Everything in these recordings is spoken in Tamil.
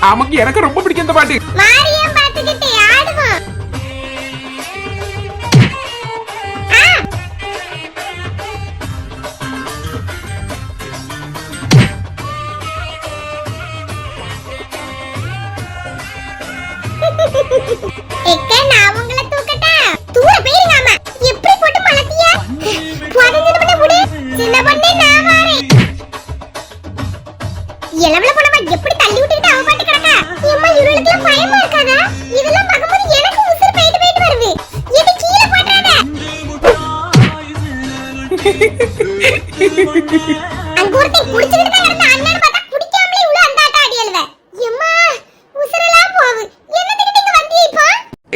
ஆமாங்க எனக்கு ரொம்ப பிடிக்கும் இந்த பாட்டு. மாரியம் பாத்துக்கிட்டு ஆடுவோம். ஆ! எக்க, நான்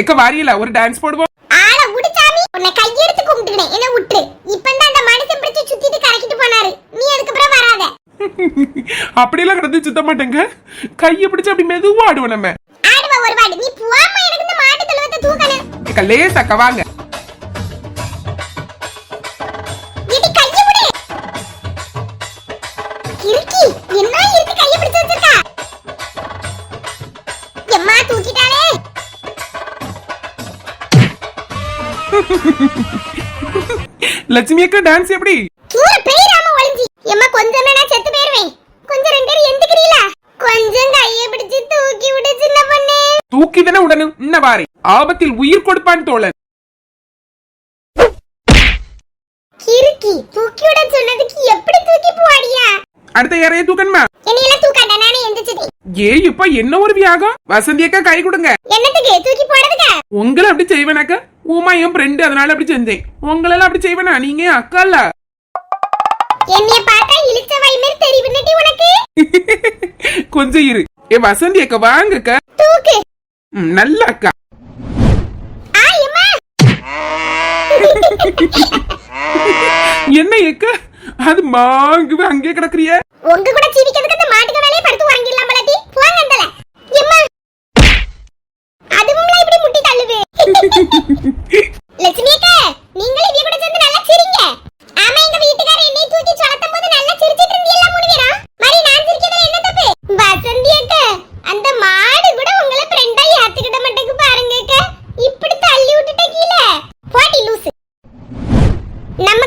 எக்க வாரியல? ஒரு டான்ஸ் போடுவோம். ஆள விடுச்சாமி உன்னை கையெடுத்து கும்பிட்டுக்கிறேன் என்ன விட்டுரு இப்பதான் அந்த மனுஷன் பிடிச்சு சுத்திட்டு கரைக்கிட்டு போனாரு. நீ அதுக்கப்புறம் வராத. அப்படியெல்லாம் கிடந்து சுத்த மாட்டேங்க. கையை பிடிச்சு அப்படி மெதுவா ஆடுவோம் நம்ம. ஆடுவா ஒரு வாடு நீ போம்மா எனக்கு இந்த மாட்டு தொழுவத்தை தூக்கணும் எக்க லேசாக்க வாங்க. லட்சுமி அக்கா டான்ஸ் எப்படி? தூர பெயராம ஒளிஞ்சி. எம்மா கொஞ்சம் நான் செத்து போயிருவேன். கொஞ்சம் ரெண்டு பேரும் எந்திக்கிறீங்களா கொஞ்சம் கைய பிடிச்சு தூக்கி விடு சின்ன பொண்ணு. தூக்கி தானே உடனும் இன்ன வாரி. ஆபத்தில் உயிர் கொடுப்பான் தோழன். கிறுக்கி தூக்கி விட சொன்னதுக்கு எப்படி தூக்கி போவாடியா? அடுத்த யாரைய தூக்கணுமா? என்னையெல்லாம் தூக்காண்டா நானே எந்திரிச்சிட்டேன். ஏ இப்ப என்ன ஒரு வியாகம்? வசந்தி அக்கா கை கொடுங்க. என்னத்துக்கு? தூக்கி போடுறதுக்கு உங்களை அப்படி செய்வேனாக்கா? உமா என் ஃப்ரெண்டு அதனால அப்படி செஞ்சேன். உங்களெல்லாம் அப்படி செய்வேனா? நீங்க என் அக்கா இல்ல? என்னைய பார்த்தா இழுச்ச வாய் மாதிரி தெரியுதுன்னடி உனக்கு? கொஞ்சம் இரு. ஏ வசந்தி அக்கா வாங்க அக்கா தூக்கு நல்ல அக்கா என்ன எக்கா அது மாங்குவே அங்கே கிடக்குறிய. உங்க கூட சிரிக்கிறதுக்கு அந்த மாட்டுக்கு மேலே படுத்து வாங்கிடலாம் பலட்டி போங்க அந்தல எம்மா அதுவும்ல இப்படி முட்டி தள்ளுது லட்சுமி அக்கா நீங்களும் இவ கூட சேர்ந்து நல்லா சிரிங்க ஆமா எங்க வீட்டுக்காரர் என்னை தூக்கி சொலத்தும் போது நல்லா சிரிச்சிட்டு இருந்தீல்ல மூணு பேரும் மாதிரி நான் சிரிக்கிறதுல என்ன தப்பு வசந்தி அக்கா அந்த மாடு கூட உங்களை ஃப்ரெண்டா ஏத்துக்கிட மாட்டேங்க பாருங்க அக்கா இப்படி தள்ளி விட்டுட்ட கீழே போடி லூசு நம்ம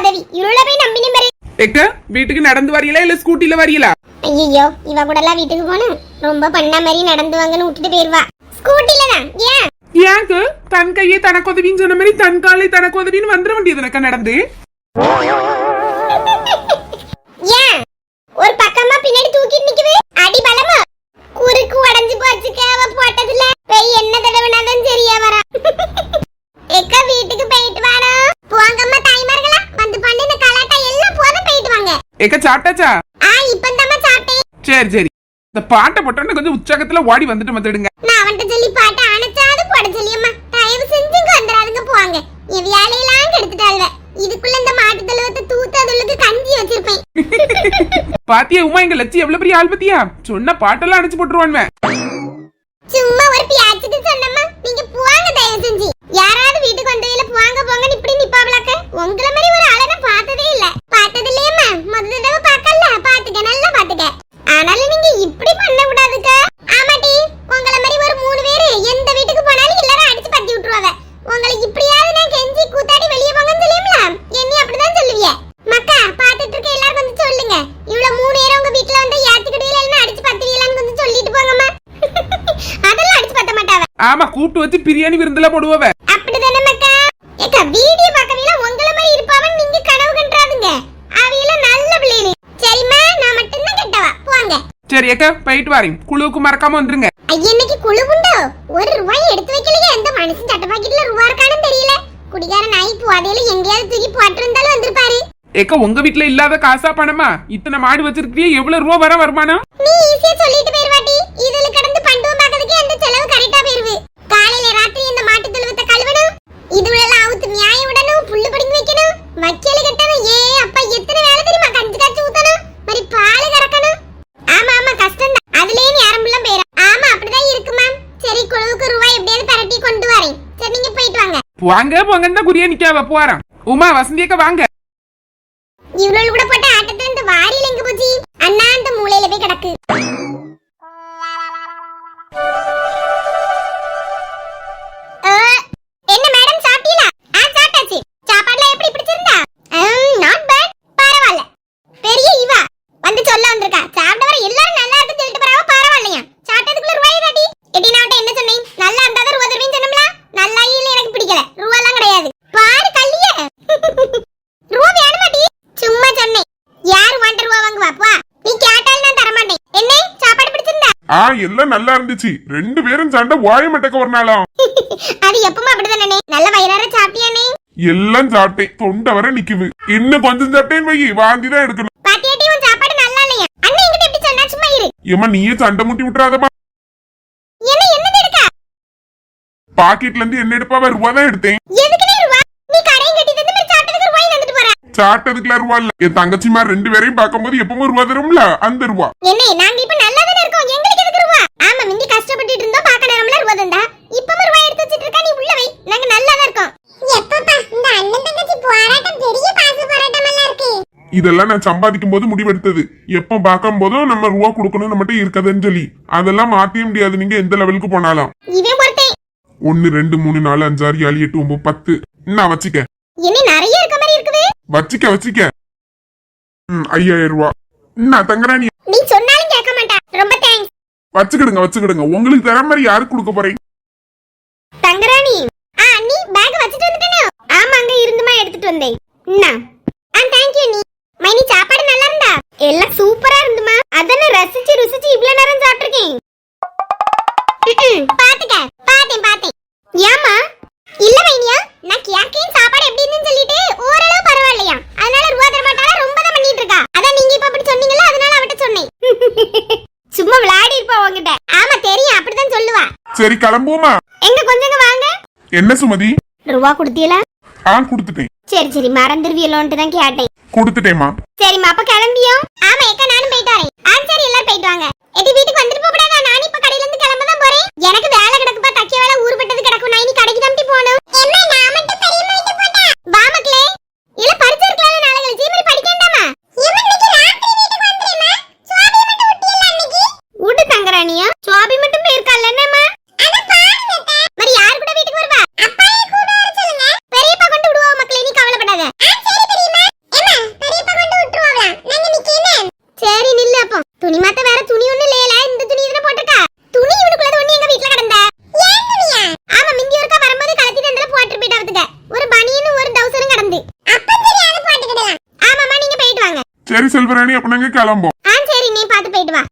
உதவி இருள போய் நம்பினே பாரு. எக்கா வீட்டுக்கு நடந்து வரீங்களா இல்ல ஸ்கூட்டில வரீங்களா ஐயோ இவ கூட எல்லாம் வீட்டுக்கு போன ரொம்ப பண்ண மாதிரி நடந்து வாங்கன்னு விட்டுட்டு போயிருவா. ஸ்கூட்டில தான். ஏன்? ஏங்க தன் கையே தனக்கு உதவின்னு சொன்ன மாதிரி தன் காலை தனக்கு உதவின்னு வந்துட வேண்டியது எனக்கா நடந்து? ஏன்? ஒரு பக்கமா பின்னாடி தூக்கிட்டு நிக்குது. அடி பலமா? குறுக்கு உடைஞ்சு போச்சுக்க அவ போட்டதுல போய் என்ன தடவைனாலும் சரியா வரா எக்க வீட்டுக்கு போயிட்டு வாடா போங்கம்மா தாய்மார்களா வந்து பண்ணி இந்த கலாட்டா எல்லாம் போதும் போயிட்டு வாங்க எக்கா சாப்பிட்டாச்சா? ஆ இப்பந்தாம்மா சாப்பிட்டேன். சரி சரி. இந்த பாட்டை போட்டோன்னு கொஞ்சம் உற்சாகத்துல ஓடி வந்துட்டு வந்துடுங்க. நான் அவன்கிட்ட சொல்லி பாட்டு அணைச்சாது போட சொல்லியம்மா. தயவு செஞ்சு வந்துடாதுங்க போவாங்க என் வேலையெல்லாம் கெடுத்துட்டாள்வ. இதுக்குள்ள இந்த மாட்டு தழுவத்தை தூத்து அதுளுக்கு கஞ்சி வச்சிருப்பேன். பாத்தியா உமா எங்க லட்சி எவ்வளவு பெரிய ஆள் பத்தியா? சொன்ன பாட்டெல்லாம் அடிச்சு போட்டுருவான்வன் சும்மா ஒரு பியாச்சுக்கு சொன்னம்மா. நீங்க போவாங்க தயவு செஞ்சு. யாராவது வீட்டுக்கு வந்ததுல போவாங்க போங்க இப்படி நிப்பாவளாக்க உங்கள மாதிரி ஒரு ஆளை நான் பார்த்ததே இல்ல. பார்த்தது இல்லையம்மா. முதல் தடவை பார்க்கல. பாத்துக்க நல்லா பாத்துக்க ஆனாலும் நீங்க இப்படி பண்ண கூடாதுக்கா. ஆமாட்டி உங்கள மாதிரி ஒரு மூணு பேரு எந்த வீட்டுக்கு போனாலும் எல்லாரும் அடிச்சு பத்தி விட்டுருவாங்க உங்களை இப்படியாவது நான் கெஞ்சி கூத்தாடி வெளியே போங்கன்னு சொல்லியும்ல என்னை அப்படிதான் சொல்லுவிய மக்கா பாத்துட்டு இருக்க எல்லாரும் கொஞ்சம் சொல்லுங்க இவ்வளவு மூணு பேரும் உங்க வீட்டுல வந்து ஏத்துக்கிடுவீல இல்லைன்னா அடிச்சு பத்துவீங்களான்னு கொஞ்சம் சொல்லிட்டு போங்கம்மா அதெல்லாம் அடிச்சு பத்த மாட்டாவ ஆமா கூப்பிட்டு வச்சு பிரியாணி விருந்துல போடுவவ. அப்படிதானே மக்கா? ஏக்கா வீடியோ பார்க்கவில உங்கள மாதிரி இருப்பாவன்னு நீங்க கனவு கண்டாதுங்க. அவையில நல்ல பிள்ளைகள். சரிம்மா நான் மட்டும்தான் கெட்டவா? போங்க. சரி அக்கா போயிட்டு வரேன். குழுவுக்கு மறக்காம வந்துருங்க. ஐயன்னைக்கு குழு உண்டோ? ஒரு ரூபாய் எடுத்து வைக்கலையே. எந்த மனுஷன் சட்ட பாக்கெட்ல ரூபா இருக்கானு தெரியல. குடிகார நாய் போதையில எங்கேயாவது தூக்கி போட்டு இருந்தாலும் வந்திருப்பாரு. ஏக்கா உங்க வீட்ல இல்லாத காசா பணமா? இத்தனை மாடு வச்சிருக்கிறிய எவ்வளவு ரூபா வர வருமானம்? நீ ஈஸியா சொல்லிட்டு போயிருவாட்டி. இதுல கடந்து பண்டுவம் பார்க்கறதுக்கே அந்த செலவு கரெக்டா போயிருவு காலையில ராத்திரி இந்த மாட்டு தொழுவத்தை கழுவணும் இதுவெல்லாம் அவுத்து நியாயம் விடணும் புல்லு பிடிங்கி வைக்கணும் வைக்கல கட்டணும் ஏ அப்பா எத்தனை வேலை தெரியுமா கஞ்சி காய்ச்சி ஊத்தணும் மாதிரி பால் கறக்கணும் ஆமா ஆமா கஷ்டம் தான் அதுலயே நேரம்லாம் போயிடும் ஆமா அப்படிதான் இருக்கு மேம் சரி குழுவுக்கு ரூபாய் எப்படியாவது பரட்டி கொண்டு வரேன் சரி நீங்க போயிட்டு வாங்க வாங்க போங்கன்னு தான் குறியா நிக்காவ போறான். உமா வசந்தியக்க வாங்க. ஆ எல்லாம் நல்லா இருந்துச்சு. ரெண்டு பேரும் சண்டை ஓய மட்டக்க ஒரு நாளாம். அது எப்பவும் அப்படிதானே நல்ல வயிறார சாப்பிட்டியானே எல்லாம் சாப்பிட்டேன். தொண்டை வர நிக்குது. இன்னும் கொஞ்சம் சாப்பிட்டேன்னு வை. வாந்தி தான் எடுக்கணும். பாத்தியாட்டி உன் சாப்பாடு நல்லா இல்லையா? அண்ணன் என்கிட்ட எப்படி சொன்னா? சும்மா இரு. ஏமா நீயே சண்டை முட்டி விட்டுறாதமா என்ன என்னது இருக்கா பாக்கெட்ல இருந்து என்ன எடுப்பாவ ரூபா தான் எடுத்தேன். எதுக்கு நீ ரூபா நீ கடையும் கட்டி தந்து மாதிரி சாப்பிட்டதுக்கு ரூபாய் வந்துட்டு போற? சாப்பிட்டதுக்குலாம் ரூபா இல்ல. என் தங்கச்சிமார் ரெண்டு பேரையும் பார்க்கும்போது எப்பவும் ரூபா தரும்ல? அந்த ரூபா என்ன நாங்க இப்ப நல்லா தானே இருக்கோம் எங்களுக்கு எதுக்கு ரூபா ஆமா முந்தி கஷ்டப்பட்டுட்டு இருந்தோம் தந்தா இப்ப ரூபாய் எடுத்து வச்சிட்டு இருக்கா நீ உள்ள வை. நாங்க நல்லா தான் இருக்கோம். எப்பப்பா இந்த அண்ணன் தங்கச்சி போராட்டம் பெரிய பாச போராட்டம் எல்லாம் இருக்கு. இதெல்லாம் நான் சம்பாதிக்கும் போது முடிவெடுத்தது. எப்போ பார்க்கும் போதும் நம்ம ரூபா கொடுக்கணும் நம்மகிட்ட இருக்கதுன்னு சொல்லி. அதெல்லாம் மாத்தவே முடியாது. நீங்க எந்த லெவலுக்கு போனாலும். இவன் ஒருத்தன் ஒன்னு ரெண்டு மூணு நாலு அஞ்சாறு ஏழு எட்டு ஒன்பது பத்து. என்ன வச்சிக்க. என்ன நிறைய இருக்க மாதிரி இருக்குது? வச்சிக்க வச்சிக்க. ம் ஐயாயிரம் ரூபா. என்ன தங்கராணி. நீ சொன்னாலும் கேட்க மாட்டா ரொம்ப தேங்க்ஸ் வச்சுக்கிடுங்க வச்சுக்கிடுங்க. உங்களுக்கு தர மாதிரி யாருக்கு கொடுக்க போறேன் தங்கராணி ஆ நீ பேக் வச்சிட்டு வந்துட்டேனோ ஆமா அங்க இருந்துமா எடுத்துட்டு வந்தேன் என்ன ஆ தேங்க் யூ நீ மைனி சாப்பாடு நல்லா இருந்தா எல்லாம் சூப்பரா இருந்துமா அதானே ரசிச்சு ருசிச்சு இவ்ளோ நேரம் சாப்பிட்டிருக்கேன் ம்ம், பாத்துக்க பாத்தேன் பாத்தேன் ஏமா இல்ல மைனியா நான் கேக்கேன் சாப்பாடு எப்படி இருந்துன்னு சொல்லிட்டு ஓரளவு பரவாயில்லையா அதனால ரூபா தர மாட்டாளா ரொம்ப தான் பண்ணிட்டு இருக்கா அதான் நீங்க இப்ப அப்படி சொன்னீங்கல்ல அதனால அவட்ட சொன்னேன் சும்மா விளையாடி இருப்பா உங்ககிட்ட ஆமா தெரியும் அப்படிதான் சொல்லுவா சரி கிளம்புவோமா? எங்க கொஞ்சங்க வாங்க. என்ன சுமதி? ரூபா கொடுத்தீங்களா ஆ கொடுத்துட்டேன். சரி சரி மறந்துருவியலோன்ட்டு தான் கேட்டேன். கொடுத்துட்டேமா சரிம்மா அப்ப கிளம்பியோ? ஆமா ஏக்கா நானும் போயிட்டு வரேன். ஆ சரி எல்லாரும் போயிட்டு வாங்க. எடி வீட்டுக்கு வந்துட்டு போகக்கூடாதா நான் இப்ப கடையில இருந்து கிளம்ப தான் போறேன் எனக்கு வேலை கிடக்குப்பா தக்கிய வேலை ஊர்பட்டது கிடக்கும் நான் இனி கடைக்கு தம்பி போகணும் என்ன நான் மட்டும் பெரியம்மா வீட்டு போட்டா வா மக்களே இல்ல படிச்சு இருக்கலாம் நாளை கழிச்சு மாதிரி படிக்கண்டாமா உடு தங்கராணியா சுவாபி மட்டும் போயிருக்கால என்னம்மா மாதிரி யார் கூட வீட்டுக்கு வருவா அப்பாயே கூட வர சொல்லுங்க பெரியப்பா கொண்டு விடுவா மக்களே நீ கவலைப்படாத சரி பெரியம்மா ஏமா பெரியப்பா கொண்டு விட்டுருவாங்களா நாங்க நிக்கேனே சரி நில்லு அப்போ துணி மாத்த வேற துணி ஒண்ணு இல்லையல இந்த துணி இதுல போட்டுருக்கா துணி இவனுக்குள்ளது ஒண்ணு எங்க வீட்ல கிடந்த ஏன் துணியா ஆமா மிந்தி ஒருக்கா வரும்போது கலத்தி தந்தல போட்டு போயிட்டாவதுங்க ஒரு பனியனும் ஒரு டவுசரும் கிடந்து அப்ப சரி அது போட்டுக்கிடலாம் ஆமாமா நீங்க போயிட்டு வாங்க சரி செல்வராணி கிளம்பும் ஆ சரி நீ பாத்து போயிட்டு வா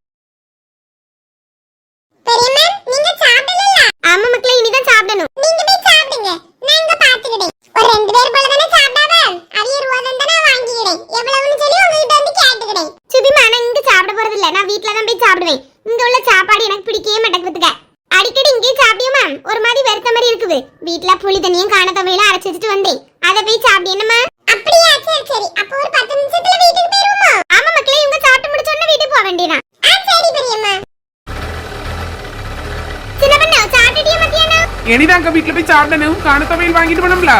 பெரியம்மா நீங்க சாப்பிடல ஆமா மக்களே இனிதான் சாப்பிடணும் நீங்க போய் சாப்பிடுங்க நான் இங்க பாத்துக்கிட்டேன் ஒரு ரெண்டு பேர் போல தானே சாப்பிடாத அரிய ரூபா தான் நான் வாங்கிக்கிறேன் எவ்வளவுன்னு சொல்லி உங்ககிட்ட வந்து கேட்டுக்கிறேன் சுபிமா நான் இங்க சாப்பிட போறது இல்ல நான் வீட்ல தான் போய் சாப்பிடுவேன் இங்க உள்ள சாப்பாடு எனக்கு பிடிக்கவே மாட்டேங்குதுங்க அடிக்கடி இங்கே சாப்பிடியுமா ஒரு மாதிரி வெறுத்த மாதிரி இருக்குது வீட்ல புளி தண்ணியும் காண தவையில அரைச்சு வச்சுட்டு வந்தேன் அதை போய் சாப்பிடு என்னமா அப்படியா சரி சரி அப்போ ஒரு பத்து நிமிஷத்துல வீட்டுக்கு போயிருவோமா ஆமா மக்களே இவங்க சாப்பிட்டு முடிச்ச உடனே வீட்டுக்கு போக வேண்டியதான் ஆ சரி பெரியம்மா சின்ன பண்ணு சாப்பிட்டியா மத்தியானம் இனிதாங்க வீட்டுல போய் சாப்பிடணும் காணத்தவையில் வாங்கிட்டு போனோம்ல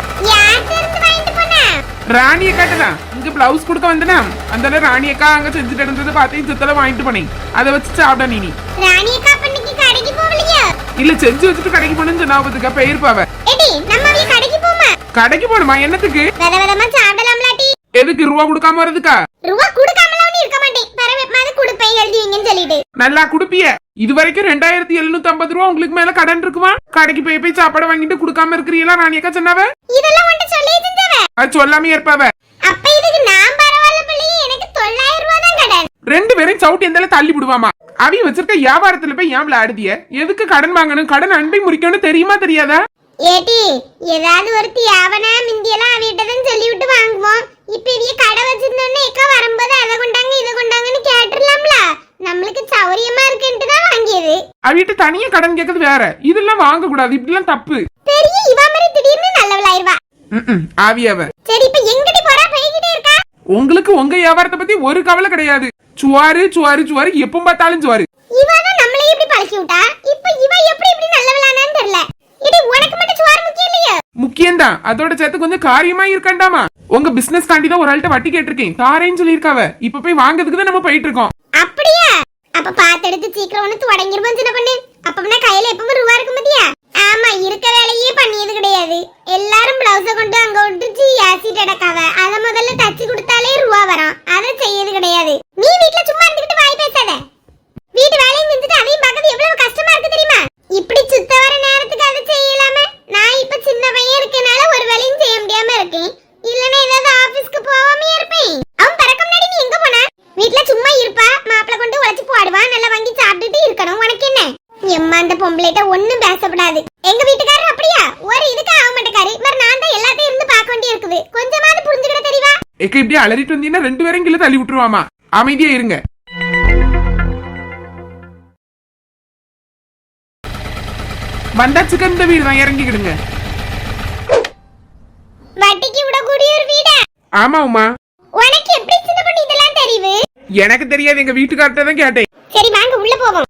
ராணி அக்காட்டனா இங்க பிளவுஸ் கொடுக்க வந்தனா அந்த ராணி அக்கா அங்க செஞ்சுட்டு இருந்தது பார்த்தேன் சித்தல வாங்கிட்டு போனேன் அதை வச்சு சாப்பிட நீ ராணி அக்கா பண்ணிக்கு கடைக்கு போகலையா இல்ல செஞ்சு வச்சுட்டு கடைக்கு போனேன்னு சொன்னா பத்துக்கா எடி நம்ம கடைக்கு போமா கடைக்கு என்னத்துக்கு சாப்பிடலாம்லாட்டி எதுக்கு ரூபா கொடுக்காம வரதுக்கா ரூபா கொடுக்காமலாம் இருக்க மாட்டேன் பரவ மாதிரி கொடுப்பேன் எழுதி வைங்கன்னு சொல்லிட்டு. நல்லா குடுப்பிய. இது வரைக்கும் ரெண்டாயிரத்தி எழுநூத்தி ஐம்பது ரூபா உங்களுக்கு மேல கடன் இருக்குமா? கடைக்கு போய் போய் சாப்பாடு வாங்கிட்டு கொடுக்காம இருக்கிறீங்களா ராணி அக்கா சொன்னாவ? இதெல்லாம் உன்ட்ட சொல்லி செஞ்சவ அது சொல்லாம இருப்பாவ. அப்ப இதுக்கு நான் பரவாயில்ல எனக்கு தொள்ளாயிரம் ரூபாய் தான் கடன். ரெண்டு பேரும் சவுட்டி எந்தால தள்ளி விடுவாமா? அவி வச்சிருக்க வியாபாரத்துல போய் ஏன் விளையாடுதிய? எதுக்கு கடன் வாங்கணும்? கடன் அன்பை முறிக்கணும் தெரியுமா தெரியாதா? ஏட்டி ஏதாவது ஒருத்தி அவனா மிந்தியெல்லாம் அவகிட்ட தான் சொல்லி விட்டு வாங்குவோம். இப்ப இவிய கடை வச்சிருந்தோன்னே எக்கா வரும்போது அதை கொண்டாங்க இதை கொண்டாங்கன்னு கேட்டுடலாம்ல. நம்மளுக்கு சௌரியமா இருக்குன்ட்டு தான் வாங்கியது. அவிட்ட தனியா கடன் கேட்கறது வேற. இதெல்லாம் வாங்க கூடாது இப்படிலாம் தப்பு. பெரிய இவா மாதிரி திடீர்னு நல்லவளாயிருவா. ம்ம், ஆவியாவ சரி இப்ப எங்கிட்டு போறா? போய்கிட்டே இருக்கா? உங்களுக்கு உங்க வியாபாரத்தை பத்தி ஒரு கவலை கிடையாது. சுவாரு சுவாரு சுவாரு எப்ப பார்த்தாலும் சுவாரு இவ தான் நம்மளே இப்படி பழக்கி விட்டா? இப்ப இவ எப்படி இப்படி நல்லவளானான்னு தெரியல. இடி உனக்கு மட்டும் சுவார் முக்கியம் இல்லையா. முக்கியம்தான். அதோட சேர்த்து கொஞ்சம் காரியமா இருக்கண்டாமா? உங்க பிசினஸ் தாண்டி தான் ஒரு ஆள்கிட்ட வட்டி கேட்டிருக்கேன். தாரேன்னு சொல்லியிருக்காவ. இப்ப போய் வாங்குறதுக்கு தான் நம்ம போயிட்டு இருக்கோம் அப்படியா? அப்ப பாத்தெடுத்து சீக்கிரம் ஒண்ணு தொடங்கிருப்போம் சின்ன பொண்ணு? அப்பனா கையில எப்பவும் ரூபா இருக்கும் மதியா ஆமா இருக்க வேலையே பண்ணியது கிடையாது. எல்லாரும் பிளவுஸ கொண்டு அங்க ஒட்டுச்சு ஆசிட் அடக்காவ அத முதல்ல தச்சு கொடுத்தாலே ரூபா வரும். அதை செய்யது கிடையாது. நீ வீட்ல சும்மா இருந்துகிட்டு வாய் பேசாத. வீட்டு வேலையும் செஞ்சுட்டு அதையும் பார்க்கறது எவ்வளவு கஷ்டமா இருக்கு தெரியுமா? இப்படி சுத்த வர நேரத்துக்கு அதை செய்யலாம நான் இப்ப சின்ன பையன் இருக்கனால ஒரு வேலையும் செய்ய முடியாம இருக்கேன் இல்லனா ஏதாவது ஆபீஸ்க்கு போகாம இருப்பேன் அவன் பிறக்க முன்னாடி நீ எங்க போன வீட்ல சும்மா இருப்பா மாப்பிள கொண்டு உழைச்சு போடுவா நல்லா வாங்கி சாப்பிட்டுட்டு இருக்கணும் உனக்கு ஏக்க இப்படி அலறிட்டு வந்தீங்கன்னா ரெண்டு பேரும் கீழே தள்ளி விட்டுருவாமா? அமைதியா இருங்க. வந்தாச்சுக்க இந்த வீடு தான் இறங்கிக்கிடுங்க வட்டிக்கு விடக்கூடிய ஒரு வீடா? ஆமா உமா. உனக்கு எப்படி சின்ன பொண்ணு இதெல்லாம் தெரியுது? எனக்கு தெரியாது எங்க வீட்டுக்கார்ட்ட தான் கேட்டேன். சரி வாங்க உள்ள போவோம்.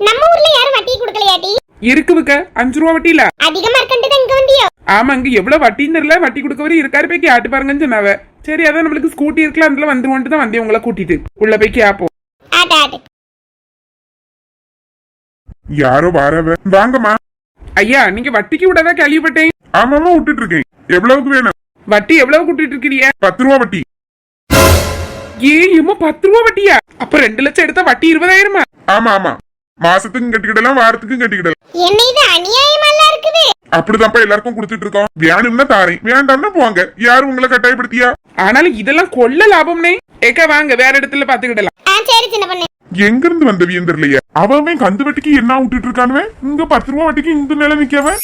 நம்ம ஊர்ல யாரும் வட்டி கொடுக்கலையாட்டி இருக்குவுக்க அஞ்சு ரூபா வட்டியில. அதிகமா இருக்கன்ட்டு இங்க வந்தியோ? ஆமா இங்க எவ்வளவு வட்டின்னு தெரியல. வட்டி கொடுக்கவரு இருக்காரு. போய் கேட்டு பாருங்கன்னு சொன்னாவ. சரி அதான் நம்மளுக்கு ஸ்கூட்டி இருக்கலாம் அதுல வந்துருவோன்ட்டு தான் வந்தேன் உங்களை கூட்டிட்டு. உள்ள போய் கேப்போம். ஆட்டு ஆட்டு. யாரோ வாரவ. வாங்கம்மா. ஐயா நீங்க வட்டிக்கு விடதான் கேள்விப்பட்டேன். ஆமாமா விட்டுட்டு இருக்கேன் எவ்வளவுக்கு வேணும்? வட்டி எவ்வளவு கூட்டிட்டு இருக்கிறீங்க பத்து ரூபா வட்டி. ஏ இம்மா பத்து ரூபா வட்டியா? அப்ப ரெண்டு லட்சம் எடுத்தா வட்டி இருபதாயிரமா? ஆமா ஆமா. மாசத்துக்கும் கட்டிக்கிடலாம் வாரத்துக்கும் கட்டிக்கிடலாம். என்ன இது அநியாயமெல்லாம் இருக்குது? அப்படிதான்ப்பா எல்லாருக்கும் கொடுத்துட்டு இருக்கோம். வேணும்னா தாரேன் வேண்டாம்னா போங்க. யாரும் உங்களை கட்டாயப்படுத்தியா? ஆனாலும் இதெல்லாம் கொள்ள லாபம்னே. ஏக்கா வாங்க வேற இடத்துல பாத்துக்கிடலாம் ஆ சரி சின்ன பொண்ணு. எங்க இருந்து வந்த வியந்தர்லையா அவன் கந்து வட்டிக்கு என்ன விட்டுட்டு இருக்கானுவன்? இங்க பத்து ரூபா வட்டிக்கு இந்த நிலை நிக்கவன்